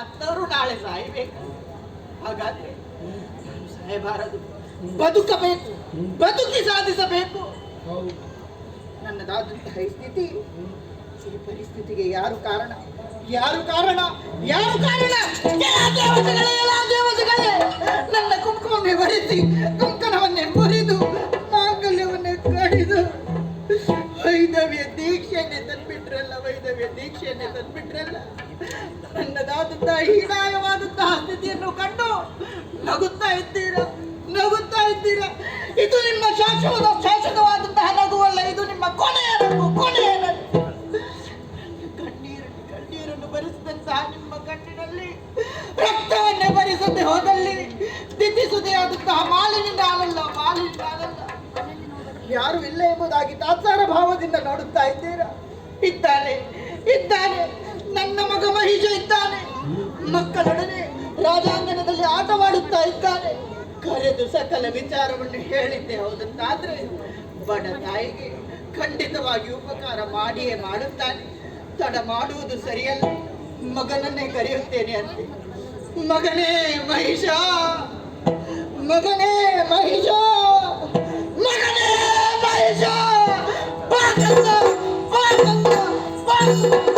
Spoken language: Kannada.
ಅತ್ತವರು ನಾಳೆ ಸಾಯ್ಬೇಕು. ಹಾಗಾದ್ರೆ ನಾನು ಸಾಯಬಾರದು. ಬದುಕಬೇಕು. ಬದುಕಿ ಸಾಧಿಸಬೇಕು. ನನ್ನದಾದಂತಹ ಸ್ಥಿತಿ, ಈ ಪರಿಸ್ಥಿತಿಗೆ ಯಾರು ಕಾರಣ? ಯಾರು ಕಾರಣ? ಯಾರು ಕಾರಣ? ನನ್ನ ಕುಂಕುಮವನ್ನೇ ಒರೆಸಿ ಕುಂಕನವನ್ನೇ ಮುರಿದು, ಮಾಂಗಲ್ಯವನ್ನೇ ಕಡಿದು. ದೀಕ್ಷೆಯನ್ನೇ ತಂದ್ಬಿಟ್ರಲ್ಲ ವೈದವ್ಯ ದೀಕ್ಷೆಯನ್ನೇ ತಂದ್ಬಿಟ್ರಲ್ಲ? ನನ್ನದಾದಂತಹ ಹೀನಾಯವಾದಂತಹ ಸ್ಥಿತಿಯನ್ನು ಕಂಡು ನಗುತ್ತಾ ಇದ್ದೀರಾ? ನಗುತ್ತಾ ಇದ್ದೀರಾ? ಇದು ನಿಮ್ಮ ಶಾಶ್ವತ, ಶಾಶ್ವತವಾದಂತಹ ನಗುವಲ್ಲ, ಇದು ನಿಮ್ಮ ಕೊನೆಯ ನಗು ಕೊನೆಯ ನಗು. ಕಣ್ಣೀರನ್ನು ಕಣ್ಣೀರನ್ನು ಭರಿಸಿದಂತಹ ನಿಮ್ಮ ಕಣ್ಣಿನಲ್ಲಿ ರಕ್ತವನ್ನೇ ಬರಿಸದೆ ಹೋದಲ್ಲಿ ಮಾಲಿನ್ಯ ನಾನಲ್ಲ ಯಾರು ಇಲ್ಲ ಎಂಬುದಾಗಿ ತಾತ್ಸಾರ ಭಾವದಿಂದ ನೋಡುತ್ತಾ ಇದ್ದೀರಾ? ಇದ್ದಾನೆ ಇದ್ದಾನೆ. ನನ್ನ ಮಗ ಮಹಿಷ ಇದ್ದಾನೆ. ಮಕ್ಕಳೊಡನೆ ರಾಜಾಂಗಣದಲ್ಲಿ ಆಟವಾಡುತ್ತಾ ಇದ್ದಾನೆ. ಕರೆದು ಸಕಲ ವಿಚಾರವನ್ನು ಹೇಳಿದ್ದೆ, ಹೌದಂತಾದ್ರೆ? ಬಡ ತಾಯಿಗೆ ಖಂಡಿತವಾಗಿ ಉಪಕಾರ ಮಾಡಿಯೇ ಮಾಡುತ್ತಾನೆ. ತಡ ಮಾಡುವುದು ಸರಿಯಲ್ಲ. ಮಗನನ್ನೇ ಕರೆಯುತ್ತೇನೆ ಅಂತೆ ಮಗನೇ ಮಹಿಷ! ಮಗನೇ ಮಹಿಷ! Thank you.